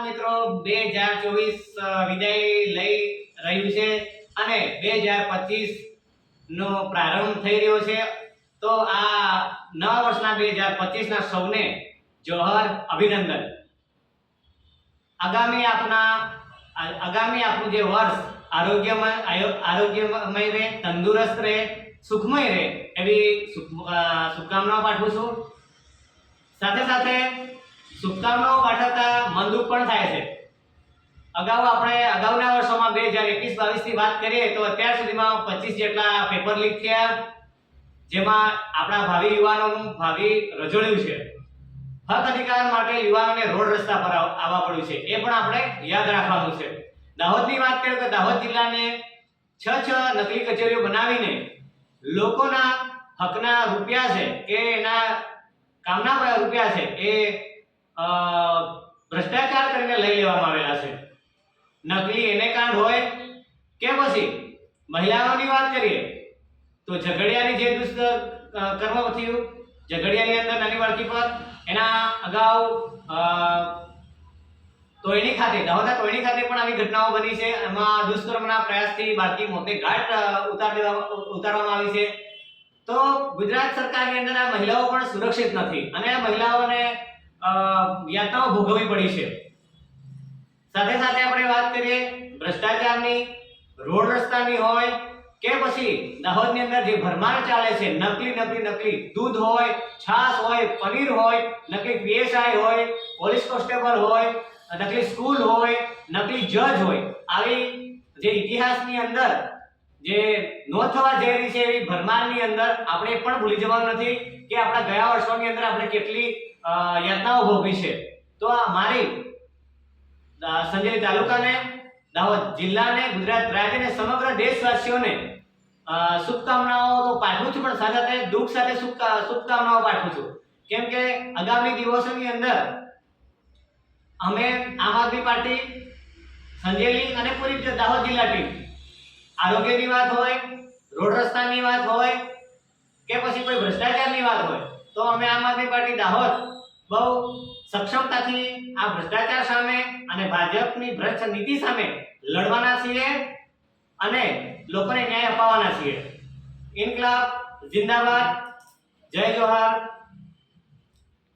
મિત્રો, બે હજાર ચોવીસ વિદાય લઈ રહ્યું છે અને બે હજાર પચીસ નો પ્રારંભ થઈ રહ્યો છે. તો આ નવા વર્ષના બે હજાર પચીસ ના સૌને જોહર અભિનંદન. આગામી આપના આગામી આપણું જે વર્ષ આરોગ્યમય આરોગ્યમય રહે, તંદુરસ્ત રહે, સુખમય રહે એવી શુભ- શુભકામનાઓ પાઠવું છું. સાથે સાથે શુભકામનાઓ પાઠવતા મનદુખ પણ થાય છે. અગાઉ આપણે અગાઉના વર્ષોમાં બે હજાર એકવીસ બાવીસની વાત કરીએ તો અત્યાર સુધીમાં પચીસ જેટલા પેપર લીક થયા, જેમાં આપણા ભાવિ યુવાનોનું ભાવિ રજોડ્યું છે. હક અધિકાર માટે યુવાનોને રોડ રસ્તા પર આવવા પડ્યું છે. એ પણ આપણે યાદ રાખવાનું છે. દાહોદની વાત કરીએ તો દાહોદ જિલ્લાને છ છ નકલી કચેરીઓ બનાવીને લોકોના હકના રૂપિયા છે કે એના કામના રૂપિયા છે એ ભ્રષ્ટાચાર કરીને લઈ લેવામાં આવેલા છે. નકલી એને કાંડ હોય કે પછી મહિલાઓની વાત કરીએ તો ઝઘડિયાની જે અ, કર્મ થયું ઝઘડિયાની અંદર નાની બાળકી પર એના અગાઉ તોયણી ખાતે દાહોદના તોયણી ખાતે પણ આવી ઘટનાઓ બની છે. એમાં દુષ્કર્મના પ્રયાસથી બાળકી મોતે ઘાટ ઉતાર દેવા ઉતારવામાં આવી છે. તો ગુજરાત સરકારની અંદર આ મહિલાઓ પણ સુરક્ષિત નથી અને આ મહિલાઓને યાતનાઓ ભોગવવી પડી છે. સાથે સાથે આપણે વાત કરીએ ભ્રષ્ટાચારની, રોડ રસ્તાની હોય કે પછી દાહોદની અંદર જે ભરમાર ચાલે છે, નકલી નકલી નકલી દૂધ હોય, છાશ હોય, પનીર હોય, નકલી પીએસઆઈ હોય, પોલીસ કોન્સ્ટેબલ હોય, નકલી સ્કૂલ હોય, નકલી જજ હોય. આવી જે ઇતિહાસની અંદર જે નો થવા જઈ રહી છે એવી ભરમારની અંદર આપણે પણ ભૂલી જવાનું નથી કે આપણા ગયા વર્ષોની અંદર આપણે કેટલી યાતનાઓ ભોગવી છે. તો આ મારી સંજય તાલુકાને, દાહોદ જિલ્લાને, ગુજરાત રાજ્યને, સમગ્ર દેશવાસીઓને શુભકામનાઓ તો પાઠવું છું, પણ સાથે સાથે દુઃખ સાથે શુભકા- શુભકામનાઓ પાઠવું છું. કેમ કે આગામી દિવસોની અંદર અમે આમ આદમી પાર્ટી સંજેલી અને પૂરી દાહોદ જિલ્લા ટીમ આરોગ્યની વાત હોય, રોડ રસ્તાની વાત હોય કે પછી કોઈ ભ્રષ્ટાચારની વાત હોય, તો અમે આમ આદમી પાર્ટી દાહોદ બહુ સક્ષમતાથી આ ભ્રષ્ટાચાર સામે અને ભાજપની ભ્રષ્ટ નીતિ સામે લડવાના છીએ અને લોકોને ન્યાય અપાવવાના છીએ. ઇન્કલાબ, જિંદાબાદ, જય જોહાર.